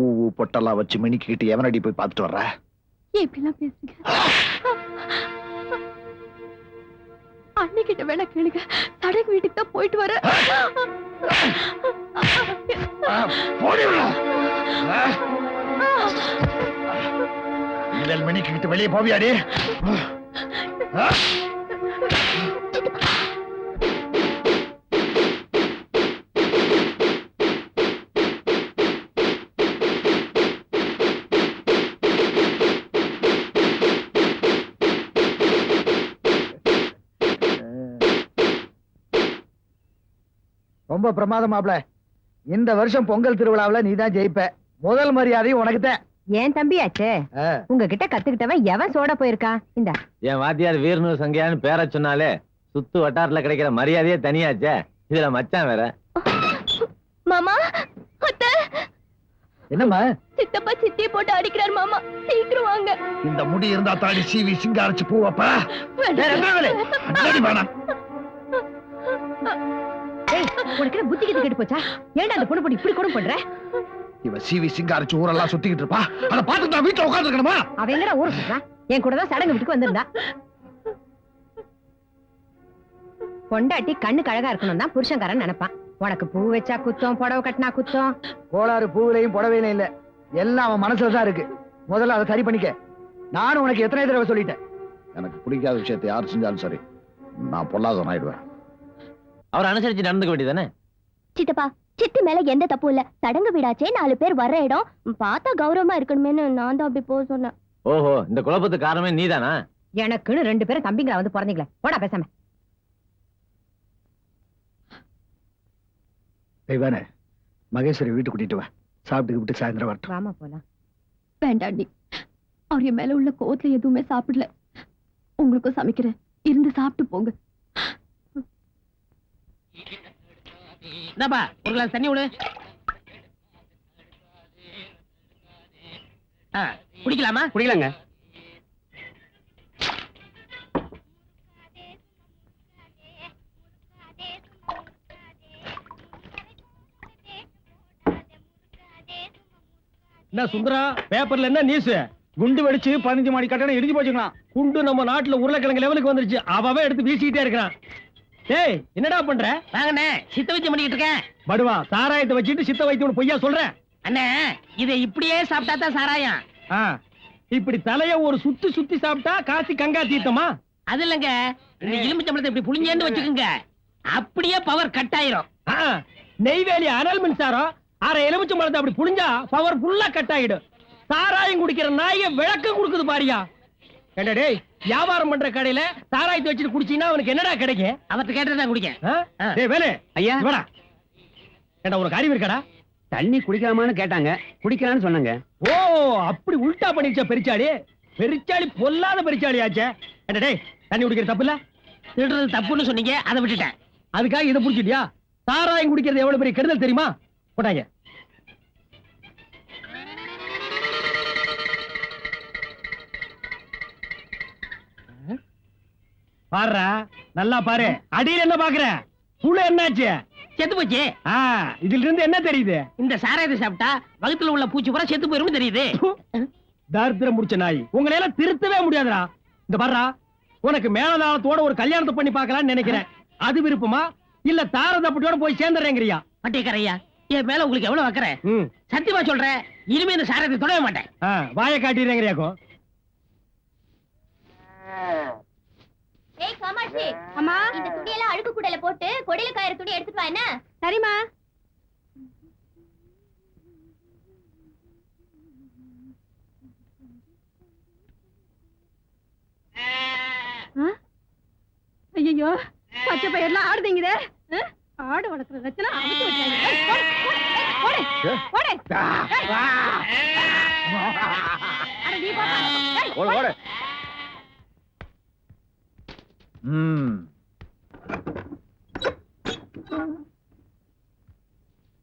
பூ பொட்டெல்லாம் வச்சு மினிக்கிட்டு எவனடி போய் பார்த்துட்டு வர்ற? ஏன் இப்படிலாம் பேசுறீங்க? அன்னைக்கிட்ட வேணா கேளுங்க. சடங்கு வீட்டுக்கு தான் போயிட்டு வர. இனிமேல் மினிக்கிட்டு வெளியே போவியாடி ரொம்ப பிரமாதம் மாப்ள. இந்த வருஷம் பொங்கல் திருவிழாவுல நீ தான் ஜெயிப்ப. முதல் மரியாதையும் உனக்கு தான் ஏன் தம்பியாச்சே? உங்ககிட்ட கத்துக்கிட்டவன் எவன் சோட போயிருக்கா? இந்த. என் வாத்தியார் வீரனு சங்கையான்னு பேர சொன்னாலே சுத்து வட்டாரத்துல கிடைக்கிற மரியாதையே தனியாச்சே. இதுல மச்சான் வேற. மாமா என்னம்மா? சித்தப்பா சித்தியை போட்டு அடிக்கிறார் மாமா. சீக்கிரம் வாங்க. இந்த முடி இருந்தா தாடி சீவி சிங்காரிச்சு பூவப்ப வேண்டாம். உனக்கு புத்தி கிட்ட கெட்டு போச்சா ஏன்டா அந்த பொண்ணு இப்படி கூட பண்ற? இவ சீவி சிங்காரிச்சு ஊரெல்லாம் சுத்திக்கிட்டு இருப்பா. அதை பார்த்துட்டு நான் வீட்டுல உட்காந்துருக்கணுமா அவன் எங்கடா ஊரு சொல்றான் என் கூட தான் சடங்கு வீட்டுக்கு வந்திருந்தா. பொண்டாட்டி கண்ணுக்கு அழகா இருக்கணும் தான் புருஷன்காரன் நினைப்பான். உனக்கு பூ வச்சா குத்தம் புடவை கட்டினா குத்தம். கோளாறு பூவிலையும் புடவையிலையும் இல்ல. எல்லாம் அவன் மனசுல தான் இருக்கு. முதல்ல அதை சரி பண்ணிக்க. நானும் உனக்கு எத்தனை தடவை சொல்லிட்டேன். எனக்கு பிடிக்காத விஷயத்தை யார் செஞ்சாலும் சரி. நான் பொல்லாதவன் ஆயிடுவேன். அவர் அனுசரிச்சு நடந்துக்க வேண்டியதானே சித்தப்பா சித்தி மேல எந்த தப்பும் இல்ல. சடங்கு வீடாச்சே நாலு பேர் வர்ற இடம். பார்த்தா கௌரவமா இருக்கணுமேனு நான் தான் அப்படி போக சொன்னேன். ஓஹோ இந்த குழப்பத்துக்கு காரணமே நீதானா? எனக்குன்னு ரெண்டு பேரும் தம்பிங்களா வந்து பிறந்தீங்களே. போடா பேசாம. தெய்வானே மகேஸ்வரி வீட்டு கூட்டிட்டு வா. சாப்பிட்டு விட்டு சாயந்தரம் வரட்டும். வாமா போலாம். வேண்டாண்டி. அவர் என் மேல உள்ள கோவத்துல எதுவுமே சாப்பிடல. உங்களுக்கும் சமைக்கிறேன். இருந்து சாப்பிட்டு போங்க. இந்தாப்பா ஒரு கிளாஸ் தண்ணி விடு. ஆ, குடிக்கலாமா? குடிக்கலாங்க. என்ன சுந்தரா பேப்பர்ல என்ன நியூஸ் குண்டு வெடிச்சு பதினஞ்சு மாடி கட்டணம் இடிஞ்சு போச்சுக்கலாம் குண்டு நம்ம நாட்டுல உருளைக்கிழங்கு லெவலுக்கு வந்துருச்சு. அவன் எடுத்து வீசிக்கிட்டே இருக்கிறான். டேய் என்னடா பண்ற? வாங்கண்ணே சித்த வைத்தியம் பண்ணிக்கிட்டு இருக்கேன். படுவா சாராயத்தை வச்சுட்டு சித்த வைத்தியம் பொய்யா சொல்றேன் அண்ணே இதை இப்படியே சாப்பிட்டா தான் சாராயம். இப்படி தலைய ஒரு சுத்தி சுத்தி சாப்பிட்டா காசி கங்கா தீர்த்தமா? அது இல்லைங்க இந்த எலுமிச்சம்பளத்தை இப்படி புளிஞ்சேன்னு வச்சுக்கோங்க. அப்படியே பவர் கட் ஆயிரும். நெய்வேலி அனல் மின்சாரம் அரை எலுமிச்சை மரத்தை அப்படி புளிஞ்சா பவர் ஃபுல்லா கட் ஆயிடும். சாராயம் குடிக்கிற நாய விளக்கம் கொடுக்குது பாரியா? டேய் வியாபாரம் பண்ற கடையில சாராயத்தை வச்சுட்டு குடிச்சீங்கன்னா அவனுக்கு என்னடா கிடைக்கும் அவர்கிட்ட கேட்டு தான் குடிக்க வேலு ஐயா. இவடா ஏண்டா உனக்கு அறிவு இருக்கடா? தண்ணி குடிக்கலாமான்னு கேட்டாங்க. குடிக்கலாம்னு சொன்னாங்க. ஓ அப்படி உல்டா பண்ணிருச்சா பெரிச்சாளி. பெரிச்சாளி பொல்லாத பெரிச்சாளி ஆச்சே. டேய் தண்ணி குடிக்கிற தப்பு இல்ல? திருடுறது தப்புன்னு சொன்னீங்க அதை விட்டுட்டேன். அதுக்காக இதை புடிச்சிட்டியா? சாராயம் குடிக்கிறது எவ்வளவு பெரிய கெடுதல் தெரியுமா? போட்டாங்க. பாருடா நல்லா பாரு. அடியில என்ன பாக்குற? புழு என்னாச்சு? செத்து போச்சு. ஆ, இதுல இருந்து என்ன தெரியுது? இந்த சாராயத்தை சாப்பிட்டா வகுத்துல உள்ள பூச்சி பூரா செத்து போயிரும்னு தெரியுது. தரித்திரம் முடிச்ச நாய். உங்களை எல்லாம் திருத்தவே முடியாதுடா. இந்த பாருடா உனக்கு மேலதாளத்தோட ஒரு கல்யாணத்தை பண்ணி பார்க்கலாம்னு நினைக்கிறேன். அது விருப்பமா? இல்ல தாரதப்பட்டியோட போய் சேர்ந்துறேங்கிறியா பட்டியக்காரையா என் மேல உங்களுக்கு எவ்வளவு வைக்கிறேன் சத்தியமா சொல்றேன் இனிமே இந்த சாராயத்தை தொடவே மாட்டேன். வாயை காட்டிடுறேங்கிறியாக்கும் ஏய் காமாட்சி. அம்மா. இந்த துணியெல்லாம் அழுக்கு கூடையில போட்டு கொடியில காயற துணி எடுத்துட்டு வா என்ன? சரிம்மா. ஐயோ பச்சை பயிரெல்லாம் ஆடுதீங்க ஆடு வளர்க்குற அமுச்சு விட்டாங்க. ஓடு ஓடு. ம்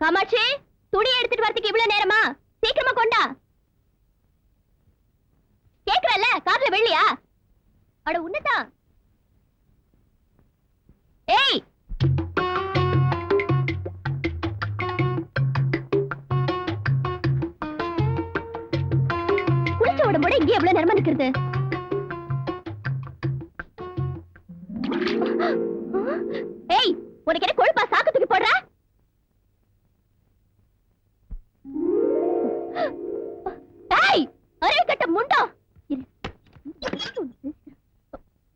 காமாட்சி துணி எடுத்துட்டு வரதுக்கு இவ்வளவு நேரமா? சீக்கிரமா கொண்டா. கேக்குறல்ல கார்ல வெள்ளியா? அட உன்னதான் ஏய்! உடம்போட இங்கே எவ்வளவு நேரமா நிக்கிறது? உனக்கு என்ன கொழுப்பா சாக்கு தூக்கி போடுற? ஏய் அரே கட்ட முண்டா.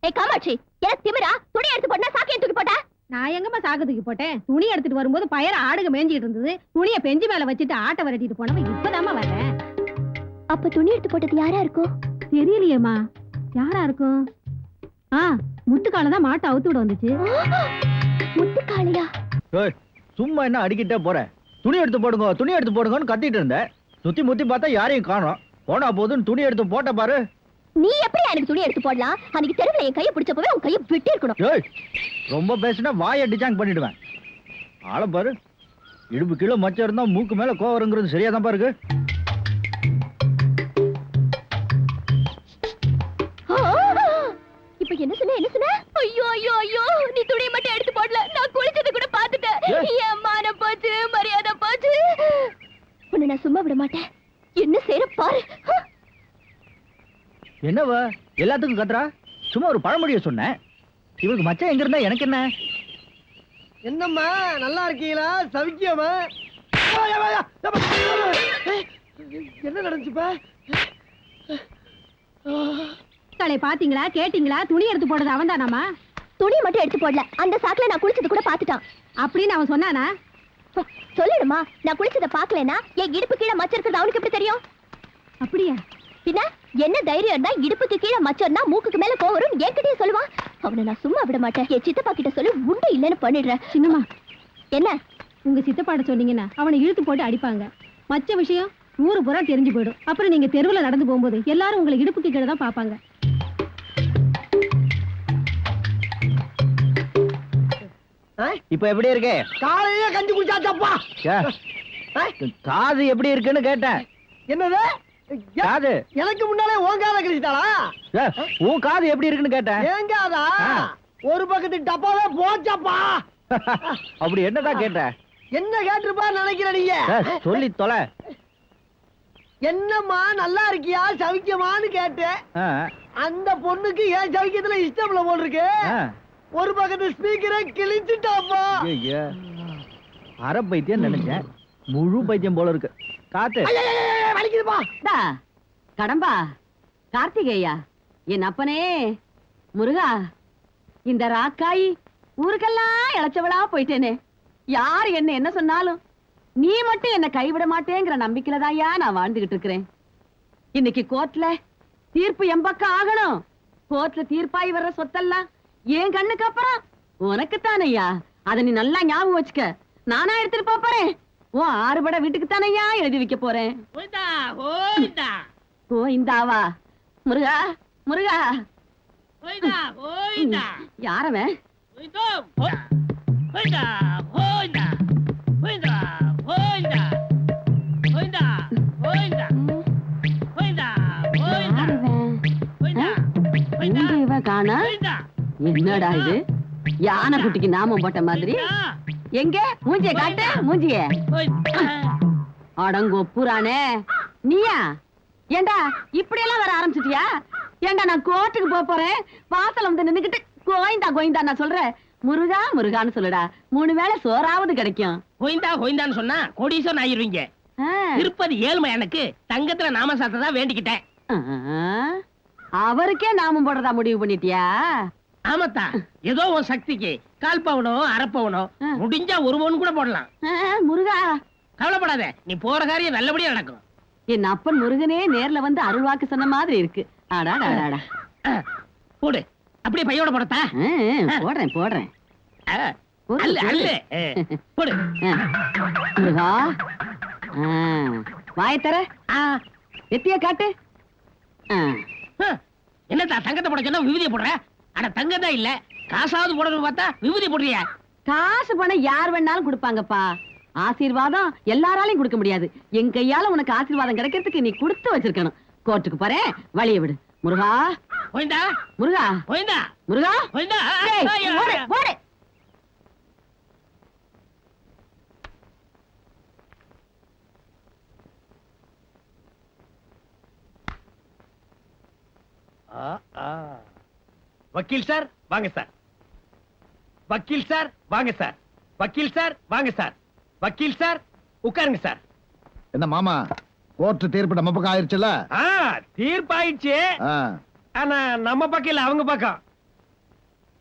ஏய் காமாட்சி எனக்கு திமிரா? துணி எடுத்து போட்டா சாக்கையை தூக்கி போட்ட? நான் எங்கம்மா சாக்கு தூக்கி போட்டேன்? துணி எடுத்துட்டு வரும்போது பயிர ஆடுக மேய்ஞ்சிட்டு இருந்தது. துணியை பெஞ்சு மேல வச்சுட்டு ஆட்டை விரட்டிட்டு போனவன் இப்பதாம்மா வர்றேன். அப்ப துணி எடுத்து போட்டது யாரா இருக்கும் தெரியலையேம்மா. யாரா இருக்கும் ஆ முத்துக்கால தான் மாட்டை அவுத்து விட வந்துச்சு. சும்மா என்ன அடிக்கிட்டே போறேன் துணி எடுத்து போடுங்க துணி எடுத்து போடுங்கன்னு கத்திட்டு இருந்தேன் சுத்தி முத்தி பார்த்தா யாரையும் காணோம். போனா போதுன்னு துணி எடுத்து போட்ட பாரு. நீ எப்படி எனக்கு துணி எடுத்து போடலாம்? அன்னைக்கு தெருவுல என் கையை பிடிச்சப்பவே உன் கையை விட்டு இருக்கணும். ரொம்ப பேசினா வாயை டிஜாங் பண்ணிடுவேன். ஆளை பாரு. இடுப்பு கீழே மச்சம் இருந்தா மூக்கு மேல கோவருங்கிறது சரியா தான் பாருங்க இப்ப என்ன சொன்ன என்ன சொன்ன? ஐயோ ஐயோ ஐயோ நீ துணியை மட்டும் எடுத்து போடல. நான் குளிச்சது கூட என் மானம் போச்சு மரியாதை போச்சு உன்னை நான் சும்மா விட மாட்டேன். என்ன செய்யற பாரு. என்னவ? எல்லாத்துக்கும் கத்துறா? சும்மா ஒரு பழமொழியை சொன்னேன் இவருக்கு மச்சான் எங்க இருந்தா? எனக்கு என்ன? என்னம்மா நல்லா இருக்கீங்களா? சவிக்கியமா என்ன நடந்துச்சுப்பா? களை பாத்தீங்களா கேட்டீங்களா? துணி எடுத்து போடுறது அவன் தானாமா துணியை மட்டும் எடுத்து போடல. அந்த சாக்குல நான் குளிச்சது கூட பாத்துட்டான் அப்படின்னு அவன் சொன்னானா? சொல்லிடுமா நான் குளிச்சத பாக்கலனா என் இடுப்பு கீழே மச்சம் இருக்கிறது அவனுக்கு எப்படி தெரியும்? அப்படியா? பின்ன என்ன தைரியம் இருந்தா இடுப்புக்கு கீழே மச்சம்னா மூக்குக்கு மேல கோவரும் என்கிட்டயே சொல்லுவான் அவனை நான் சும்மா விட மாட்டேன். என் சித்தப்பா கிட்ட சொல்லி உண்டு இல்லைன்னு பண்ணிடுறேன். சின்னம்மா. என்ன? உங்க சித்தப்பாட சொன்னீங்கன்னா அவனை இழுத்து போட்டு அடிப்பாங்க. மச்ச விஷயம் ஊரு பூரா தெரிஞ்சு போயிடும். அப்புறம் நீங்க தெருவுல நடந்து போகும்போது எல்லாரும் உங்களை இடுப்புக்கு கீழே தான் பாப்பாங்க இப்ப எப்படி இருக்கு? காலையில கஞ்சி குடிச்சாச்சப்பா. காது எப்படி இருக்குன்னு கேட்டேன். என்னது? காது. எனக்கு முன்னாலே ஓங்காத கழிச்சிட்டாளா? ஏ, உன் காது எப்படி இருக்குன்னு கேட்டேன். ஏங்காதா ஆ. ஒரு பக்கத்து டப்பாவே போச்சப்பா. அப்படி என்னதான் கேட்டேன் என்ன கேட்டிருப்பா நினைக்கிற நீங்க? சொல்லி தொலை. என்னம்மா நல்லா இருக்கியா? சவிக்கமான்னு கேட்டேன். அந்த பொண்ணுக்கு ஏன் சவிக்கத்துல இஷ்டம் இல்ல போல் இருக்கு. ஒரு பக்கத்து ஸ்பீக்கரை கிழிச்சுட்டாப்பா. ஐயையே. அரை பைத்தியம் நினைச்சேன். முழு பைத்தியம் போல இருக்கு. காத்து. வலிக்குதுப்பா. டா, கடம்பா கார்த்திகேயா என் அப்பனே முருகா இந்த ராக்காய் ஊருக்கெல்லாம் இழைச்சவளா போயிட்டேனே. யார் என்ன என்ன சொன்னாலும் நீ மட்டும் என்ன கைவிட மாட்டேங்கிற நம்பிக்கையில தான்யா நான் வாழ்ந்துகிட்டு இருக்கிறேன். இன்னைக்கு கோர்ட்ல தீர்ப்பு எம்பக்கம் ஆகணும். கோர்ட்ல தீர்ப்பாய் வர்ற சொத்தெல்லாம் என் கண்ணுக்கு அப்புறம் உனக்குத்தானையா அதை நீ நல்லா ஞாபகம் வச்சுக்க. நானா எடுத்துட்டு போறேன். உன் ஆறுபட வீட்டுக்கு தானையா எழுதி வைக்க போறேன். போய்தா கோயிந்தாவா முருகா முருகா. யாரவன்? போய்தோ போய்தா. போய்தா போய்தா. என்னடா இது? யானை குட்டிக்கு நாமம் போட்ட மாதிரி? எங்க? மூஞ்சிய காட்டு மூஞ்சிய. அடங்கோ புறானே. நீயா? ஏண்டா இப்படி எல்லாம் வர ஆரம்பிச்சிட்டியா? ஏண்டா நான் கோர்ட்டுக்கு போக போறேன்? வாசல்ல வந்து நின்னுக்கிட்டு கோயிந்தா கோயிந்தா நான் சொல்றேன். முருகா முருகான்னு சொல்லுடா. மூணு வேளை சோறாவது கிடைக்கும். கோயிந்தா கோயிந்தான்னு சொன்னா கோடீஸ்வரன் ஆயிருவீங்க. திருப்பதி ஏழுமலையானுக்கு தங்கத்துல நாம சாத்ததா வேண்டிக்கிட்டேன். அவருக்கே நாமம் போடுறதா முடிவு பண்ணிட்டியா? ஆமாத்தா. ஏதோ உன் சக்திக்கு. கால் பவுனோ அரை பவுனோ. ஆ. முடிஞ்சா ஒரு பவுன் கூட போடலாம். முருகா. கவலைப்படாத. நீ போற காரியம் நல்லபடியா நடக்கும். என் அப்பன் முருகனே நேர்ல வந்து அருள்வாக்கு சொன்ன மாதிரி இருக்கு. ஆடாடாடாடா ஆ, போடு. அப்படியே பையோட போடத்தா? போடுறேன் போடுறேன். போடு. முருகா. ஆ, வாயைத் தர ஆ, எத்திய காட்டு. என்னத்தா தங்கத்தை போட சொன்னா விபூதியை போடுற? அட தங்கம் தான் இல்ல. காசாவது போடணும்னு பார்த்தா விபூதி போடுறியா? காசு பணம் யார் வேணாலும் கொடுப்பாங்கப்பா. ஆசீர்வாதம் எல்லாராலையும் கொடுக்க முடியாது. என் கையால உனக்கு ஆசீர்வாதம் கிடைக்கிறதுக்கு நீ கொடுத்து வச்சிருக்கணும். கோர்ட்டுக்கு போறேன் வழிய விடு. முருகா? கோயிந்தா முருகா? கோயிந்தா முருகா? ஓடு, ஐயா. ஓடு. வக்கீல் சார் வாங்க சார். வக்கீல் சார் வாங்க சார். வக்கீல் சார் வாங்க சார். வக்கீல் சார் உட்காருங்க சார். என்ன மாமா கோர்ட் தீர்ப்பு நம்ம பக்கம் ஆயிருச்சுல ஆ தீர்ப்பாயிடுச்சு. ஆ. ஆனா நம்ம பக்கம் இல்ல அவங்க பக்கம்.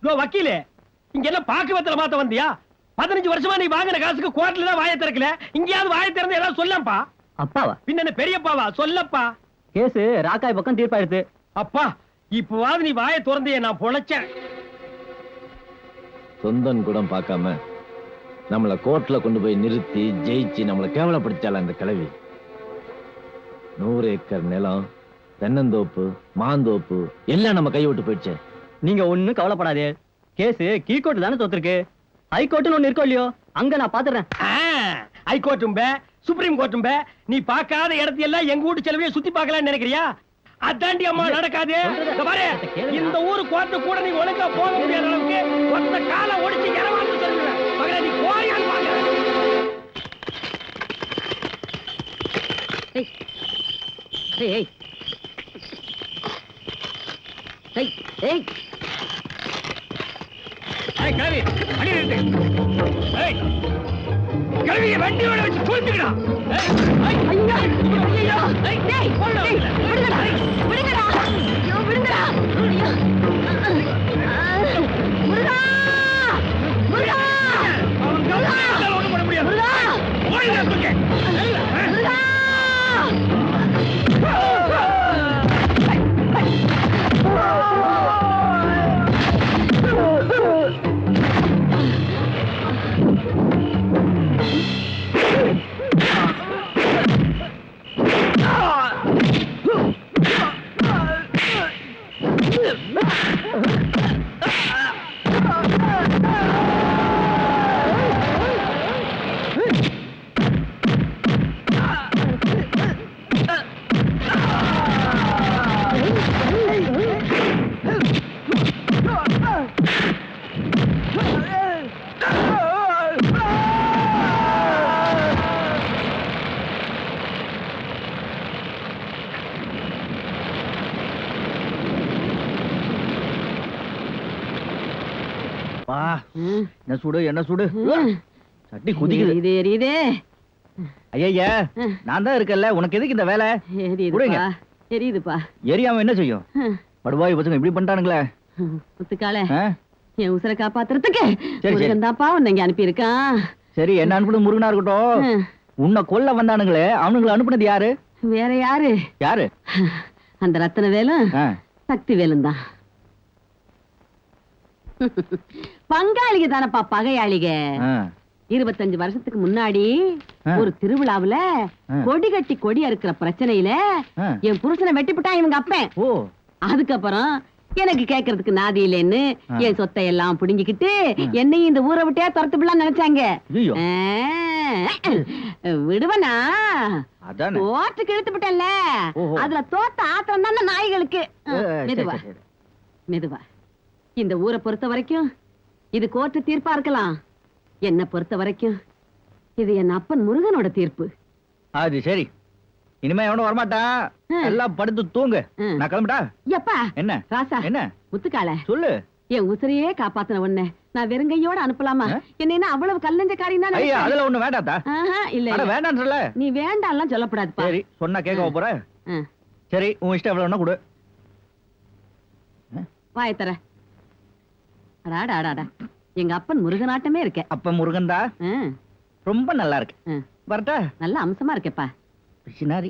இதோ வக்கீலே இங்க என்ன பாக்குவத்துல மாத்த வந்தியா? பதினஞ்சு வருஷமா நீ வாங்கின காசுக்கு கோர்ட்ல தான் வாயை திறக்கல. இங்கேயாவது வாயை திறந்து ஏதாவது சொல்லப்பா? அப்பாவா? பின்ன பெரியப்பாவா? சொல்லப்பா. கேஸ் ராக்காய் பக்கம் தீர்ப்பாயிடுது. அப்பா இப்பவாவது நீ வாயை திறந்தையே நான் பொழைச்சேன். சொந்தன் கூட பார்க்காம நம்மள கோர்ட்ல கொண்டு போய் நிறுத்தி ஜெயிச்சு நம்மள கேவலப்படுத்தால அந்த கிழவி? நூறு ஏக்கர் நிலம் தென்னந்தோப்பு மாந்தோப்பு எல்லாம் நம்ம கை விட்டு போயிடுச்சு. நீங்க ஒண்ணும் கவலைப்படாதே. கேஸ் கீழ்கோர்ட்டு தானே தோத்துருக்கு. ஹைகோர்ட்டுன்னு ஒண்ணு இருக்கோ இல்லையோ? அங்க நான் பாத்துறேன். ஹைகோர்ட்டும் பே சுப்ரீம் கோர்ட்டும் பே. நீ பார்க்காத இடத்தையெல்லாம் எங்க வீட்டு செலவையே சுத்தி பார்க்கலாம்னு நினைக்கிறியா? அதாண்டி அம்மா நடக்காது. பாரு. இந்த ஊரு கோர்ட்டு கூட நீ ஒழுங்கா போக முடியாத அளவுக்கு ஒத்த காலை ஒடிச்சு இறவான்னு சொல்லுவேன் நீ போறியான்னு பாக்குறேன் ஏய். ஏய் ஏய். ஏய் கிளவி அடி ஏய். கிளவியை வண்டியோட வச்சு தூக்கிடா ஐயா ஏய் ஐயா ஐயா வா. என்ன சுடு என்ன சுடு? சட்டி குதிக்குது. எரியுது எரியுது ஐயா நான் தான் இருக்கேன்ல. உனக்கு எதுக்கு இந்த வேலை. எரியுதுப்பா எரியுதுப்பா எரியாம என்ன செய்யும்? படுவாய் பசங்க இப்படி பண்ணிட்டானுங்களே. முத்துக்கால ஆ? என் உசுரை காப்பாத்துறதுக்கு. முருகன் தான்ப்பா உன்னை இங்க அனுப்பி இருக்கான் சரி என்ன அனுப்புனது முருகனா இருக்கட்டும்? உன்னை கொல்ல வந்தானுங்களே அவனுங்களை அனுப்புனது யாரு? வேற யாரு? யாரு? அந்த ரத்தன வேலும். சக்தி வேலும் தான் பங்காளிக தானப்பா பகையாளிக. இருபத்தஞ்சு வருஷத்துக்கு முன்னாடி. ஒரு திருவிழாவுல. கொடி கட்டி கொடி அறுக்கிற பிரச்சனையில. என் புருஷனை வெட்டிப்புட்டான் இவங்க அப்பன் அதுக்கப்புறம் எனக்கு கேக்குறதுக்கு நாதி இல்லைன்னு. என் சொத்தை எல்லாம் புடுங்கிக்கிட்டு. என்னையும் இந்த ஊரை விட்டே துரத்து விடலாம் நினைச்சாங்க விடுவனா தோற்றுக்கு இழுத்து விட்டேன்ல ஓஹோ. அதுல தோத்த ஆத்திரம் தானே நாய்களுக்கு மெதுவா. மெதுவா இந்த ஊரை பொறுத்த வரைக்கும் இது கோர்ட்டு தீர்ப்பா இருக்கலாம். என்ன பொறுத்த வரைக்கும் இது என் அப்பன் முருகனோட தீர்ப்பு. அது சரி. இனிமே எவனும் வரமாட்டான். எல்லாம் படுத்து தூங்கு. நான் கிளம்பிட்டா? எப்பா? என்ன? ராசா. என்ன? முத்துக்கால சொல்லு. என் உசிரையே காப்பாத்தின உன்னை. நான் வெறுங்கையோட அனுப்பலாமா? என்ன அவ்வளவு கல்லஞ்சக்காரி தான் ஐயா அதுல ஒண்ணு வேண்டாத்தா? இல்ல அட இல்ல. வேண்டாம் சொல்ல நீ வேண்டாம்லாம் சொல்லக்கூடாதுப்பா சரி சொன்னா கேட்க போற? சரி உன் இஷ்டம் எவ்வளவு கொடு. வாயை அடாடா அடாடா எங்க அப்பன் முருகனாட்டமே இருக்க. அப்ப முருகன்தா ஆ, ரொம்ப நல்லா இருக்கு. வரட்டா? நல்ல அம்சமா இருக்கேப்பா. பிசினாரி.